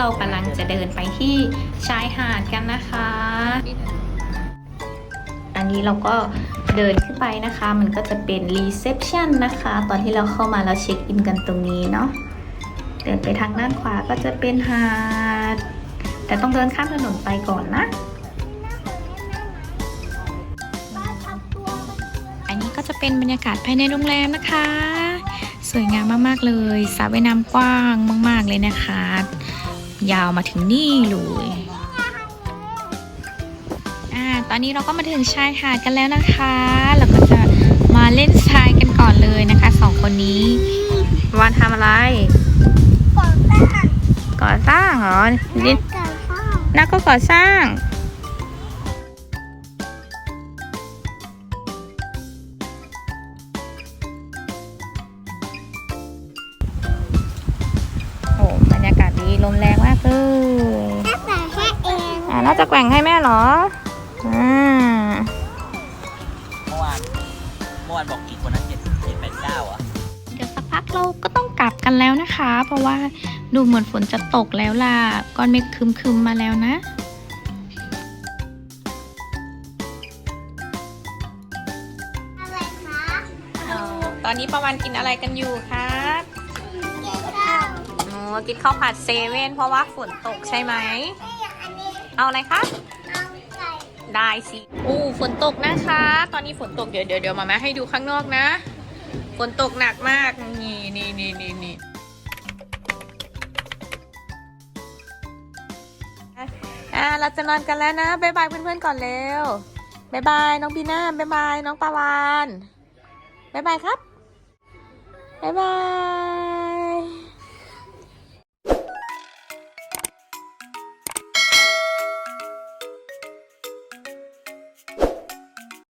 เรากำลังจะเดินไปที่ชายหาดกันนะคะ อันนี้เราก็เดินขึ้นไปนะคะ มันก็จะเป็นรีเซพชันนะคะ ตอนที่เราเข้ามาเราเช็คอินกันตรงนี้เนาะ เดินไปทางด้านขวาก็จะเป็นหาด แต่ต้องเดินข้ามถนนไปก่อนนะอันนี้ก็จะเป็นบรรยากาศภายในโรงแรมนะคะ สวยงามมาก ๆ เลยสระว่ายน้ำกว้างมาก ๆ เลยนะคะ ยาวมาถึงนี่เลยอ่าตอนนี้เราก็มาถึงชายหาดกันแล้วนะคะเราก็จะมาเล่นทรายกันก่อนเลยนะคะสองคนนี้วานทำอะไรก่อนสร้างก่อสร้างเหรอนี่ก่อนสร้างนักก็ก่อสร้าง ลมแรงมากเลยถ้าใส่แค่เองอ่าน่าจะแกว่งให้แม่เหรออ่าเมื่อวานเมื่อวานบอกกี่คนนะเจ็ดเจ็ดแปดเก้าอะเดี๋ยวสักพักเราก็ต้องกลับกันแล้วนะคะ เพราะว่าดูเหมือนฝนจะตกแล้วล่ะก้อนเมฆคึมๆมาแล้วนะอะไรคะตอนนี้ประวันกินอะไรกันอยู่ครับเกี่ยวข้าว อ๋อกินข้าวผัดเซเว่นเพราะว่าฝนตกใช่ไหมไม่อยากอันนี้เอาอะไรคะเอาไก่ได้สิอู้ฝนตกนะคะ ตอนนี้ฝนตกเดี๋ยวเดี๋ยวเดี๋ยวมาแม่ให้ดูข้างนอกนะ ฝนตกหนักมาก นี่นี่นี่นี่นี่อ่าเราจะนอนกันแล้วนะบ๊ายบายเพื่อนๆก่อนเร็วบ๊ายบายน้องบีน่าบ๊ายบายน้องปาวานบ๊ายบายครับบ๊ายบาย